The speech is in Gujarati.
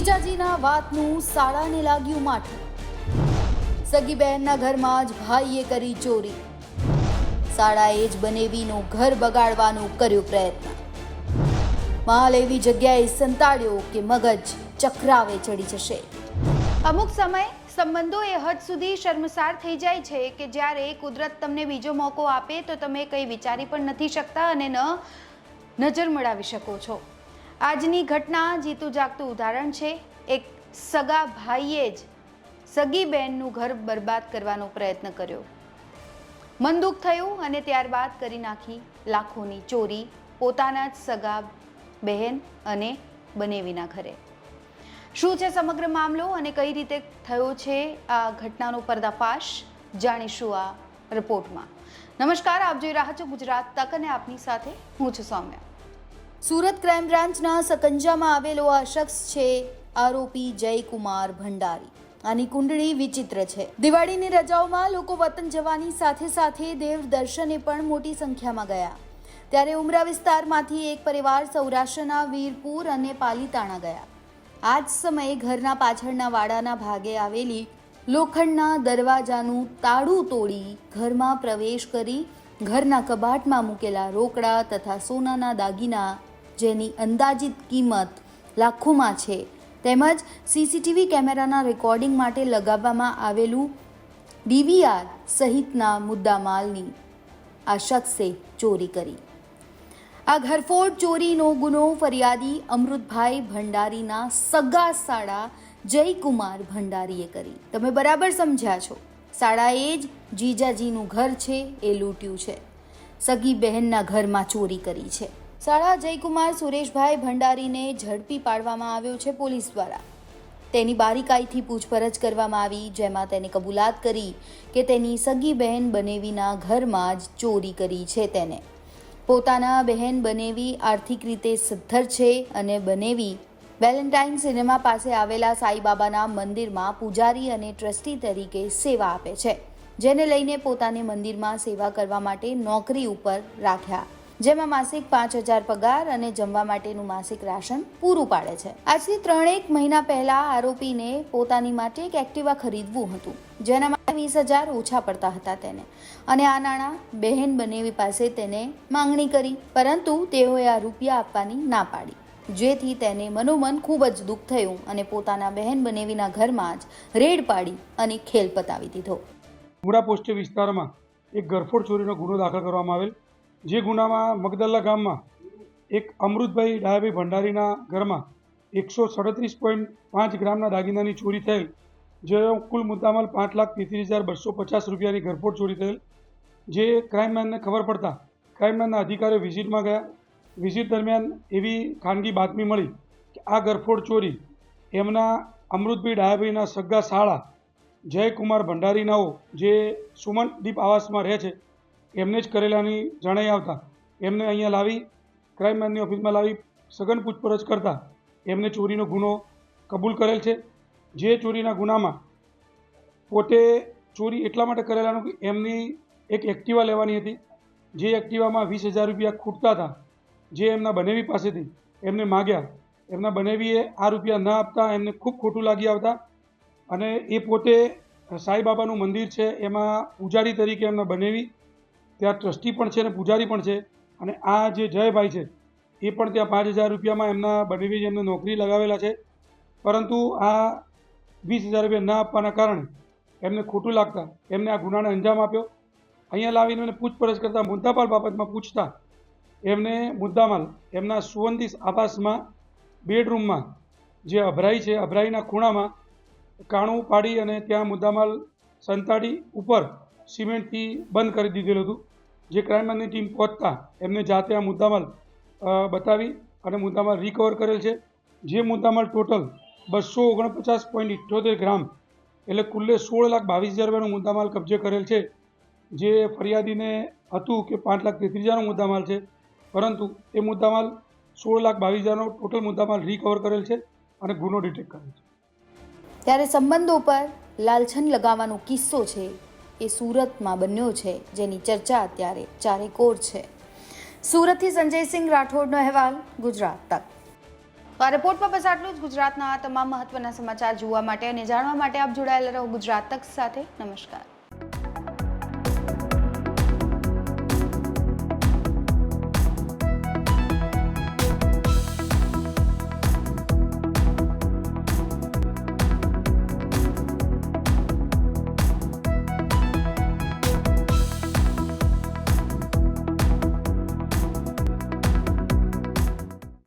જીજાજીના વાતનું સાળાને લાગ્યું માઠું. સગી બહેનના ઘરમાં જ ભાઈએ કરી ચોરી. સાળાએ જ બનેવીનું ઘર બગાડવાનો કર્યો પ્રયત્ન. માલ એવી જગ્યાએ સંતાડ્યો કે મગજ ચક્રાવે ચડી જશે. અમુક સમય સંબંધો એ હદ સુધી શર્મસાર થઈ જાય છે કે જ્યારે કુદરત તમને બીજો મોકો આપે તો તમે કંઈ વિચારી પણ નથી શકતા અને ન નજર મળાવી શકો છો. આજની ઘટના જીતું જાગતું ઉદાહરણ છે. એક સગા ભાઈએ જ સગી બહેનનું ઘર બરબાદ કરવાનો પ્રયત્ન કર્યો. મન દુઃખ થયું અને ત્યારબાદ કરી નાખી લાખોની ચોરી પોતાના જ સગા બહેન અને બનેવીના ઘરે. શું છે સમગ્ર મામલો અને કઈ રીતે થયો છે આ ઘટનાનો પર્દાફાશ જાણીશું આ રિપોર્ટમાં. નમસ્કાર, આપ જોઈ રહ્યા છો ગુજરાત તક અને આપની સાથે હું છું સૌમ્યા. સુરત ક્રાઇમ બ્રાન્ચના સકંજામાં આવેલો આ શખ્સ છે આરોપી જયકુમાર ભંડારી. આની કુંડળી વિચિત્ર છે. દિવાળીની રજાઓમાં લોકો વતન જવાની સાથે સાથે દેવ દર્શને પણ મોટી સંખ્યામાં ગયા. ત્યારે ઉમરા વિસ્તારમાંથી એક પરિવાર સૌરાષ્ટ્રના વીરપુર અને પાલીતાણા ગયા. આ જ સમયે ઘરના પાછળના વાડાના ભાગે આવેલી લોખંડના દરવાજાનું તાળું તોડી ઘરમાં પ્રવેશ કરી ઘરના કબાટમાં મૂકેલા રોકડા તથા સોનાના દાગીના જેની અંદાજિત કિંમત લાખોમાં છે. તેમજ સીસીટીવી કેમેરાના રેકોર્ડિંગ માટે લગાવવામાં આવેલું ડીવીઆર સહિતના મુદ્દામાલની આ શખ્સે ચોરી કરી. આ ઘરફોડ ચોરીનો ગુનો ફરિયાદી અમૃતભાઈ ભંડારીના સગા સાળા જયકુમાર ભંડારીએ કરી. તમે બરાબર સમજ્યા છો. શાળાએ જ જીજાજીનું ઘર છે, એ લૂંટ્યું છે. સગી બહેનના ઘરમાં ચોરી કરી છે. શાળા જયકુમાર સુરેશભાઈ ભંડારીને ઝડપી પાડવામાં આવ્યો છે પોલીસ દ્વારા. તેની બારીકાઈથી પૂછપરછ કરવામાં આવી, જેમાં તેને કબૂલાત કરી કે તેની સગી બહેન બનેવીના ઘરમાં જ ચોરી કરી છે તેને. પોતાના બહેન બનેવી આર્થિક રીતે સદ્ધર છે અને બનેવી વેલેન્ટાઇન સિનેમા પાસે આવેલા સાઈબાબાના મંદિરમાં પૂજારી અને ટ્રસ્ટી તરીકે સેવા આપે છે, જેને લઈને પોતાને મંદિરમાં સેવા કરવા માટે નોકરી ઉપર રાખ્યા. જેમાં માસિક પાંચ હજાર પગાર અને જમવા માટેનું માસિક રાશન પૂરું પાડે છે. આજથી ત્રણેક મહિના પહેલા આરોપીને પોતાની માટે એક એક્ટિવા ખરીદવું હતું, જેના માટે વીસ હજાર ઓછા પડતા હતા તેને. અને આ નાણાં બહેન બનેવી પાસે તેને માંગણી કરી, પરંતુ તેઓએ આ રૂપિયા આપવાની ના પાડી. જેથી તેને મનોમન ખૂબ જ દુઃખ થયું અને પોતાના બહેન બનેવીના ઘરમાં જ રેડ પાડી અને ખેલ પતાવી દીધો. મુડા પોસ્ટ વિસ્તારમાં એક ગરફોડ ચોરીનો ગુનો દાખલ કરવામાં આવેલ. જે ગુનામાં મગદલ્લા ગામમાં એક અમૃતભાઈ ડાયાભાઈ ભંડારીના ઘરમાં એકસો સડત્રીસ પોઈન્ટ પાંચ ગ્રામના દાગીનાની ચોરી થયેલ જેનો કુલ મુદ્દામાલ પાંચ લાખ તેત્રીસ હજાર બસો પચાસ રૂપિયાની ગરફોડ ચોરી થયેલ, જે ક્રાઇમમેનને ખબર પડતા ક્રાઇમમેનના અધિકારીઓ વિઝિટમાં ગયા. વિઝિટ દરમિયાન એવી ખાનગી બાતમી મળી કે આ ગરફોડ ચોરી એમના અમૃતભાઈ ડાયાભાઈના સગા શાળા જયકુમાર ભંડારીનાઓ, જે સુમનદીપ આવાસમાં રહે છે એમને જ કરેલાની જણાઈ આવતા. એમને અહીંયા લાવી ક્રાઇમમેનની ઓફિસમાં લાવી, સઘન પૂછપરછ કરતા. એમને ચોરીનો ગુનો કબૂલ કરેલ છે. જે ચોરીના ગુનામાં પોતે ચોરી એટલા માટે કરેલાનું કે એમની એક એક્ટિવા લેવાની હતી. જે એક્ટિવામાં વીસ હજાર રૂપિયા ખૂટતા હતા. જે એમના બનેવી પાસેથી એમને માગ્યા. એમના બનેવીએ આ રૂપિયા ન આપતા એમને ખૂબ ખોટું લાગી આવતા. અને એ પોતે સાંઈબાબાનું મંદિર છે, એમાં પૂજારી તરીકે એમના બનેવી ત્યાં ટ્રસ્ટી પણ છે અને પૂજારી પણ છે. અને આ જે જયભાઈ છે, એ પણ ત્યાં પાંચ હજાર રૂપિયામાં એમના બનેવી એમને નોકરી લગાવેલા છે. પરંતુ આ વીસ હજાર રૂપિયા ના આપવાના કારણે એમને ખોટું લાગતા એમને આ ગુનાને અંજામ આપ્યો. અહીંયા લાવીને એમને પૂછપરછ કરતાં મુદ્દાપાલ બાબતમાં પૂછતા એમને મુદ્દામાલ એમના સુવંદીસ આવાસમાં, બેડરૂમમાં જે અભરાઈ છે, અભરાઈના ખૂણામાં કાણું પાડી અને ત્યાં મુદ્દામાલ સંતાડી ઉપર સિમેન્ટથી બંધ કરી દીધેલું હતું. જે ક્રાઇમની ટીમ પહોંચતા, એમને જાતે આ મુદ્દામાલ બતાવી અને મુદ્દામાલ રિકવર કરેલ છે. જે મુદ્દામાલ ટોટલ બસો ઓગણપચાસ પોઈન્ટ ઇઠ્યોતેર ગ્રામ, એટલે કુલ્લે સોળ લાખ બાવીસ હજાર રૂપિયાનો મુદ્દામાલ કબજે કરેલ છે. જે ફરિયાદીને હતું કે પાંચ લાખ તેત્રીસ હજારનો મુદ્દામાલ છે. પરંતુ એ મુદ્દામાલ સોળ લાખ બાવીસ હજારનો ટોટલ મુદ્દામાલ રિકવર કરેલ છે અને ગુનો ડિટેક્ટ કરેલ છે. ત્યારે સંબંધો પર લાલછન લગાવવાનો કિસ્સો છે. એ સુરતમાં બન્યો છે, જેની ચર્ચા અત્યારે ચારેકોર છે. સુરતથી સંજયસિંહ રાઠોડનો અહેવાલ ગુજરાત તક. તો આ રિપોર્ટમાં બસ આટલું જ. ગુજરાતના આ તમામ મહત્વના સમાચાર જોવા માટે અને જાણવા માટે આપ જોડાયેલા રહો ગુજરાત તક સાથે. નમસ્કાર.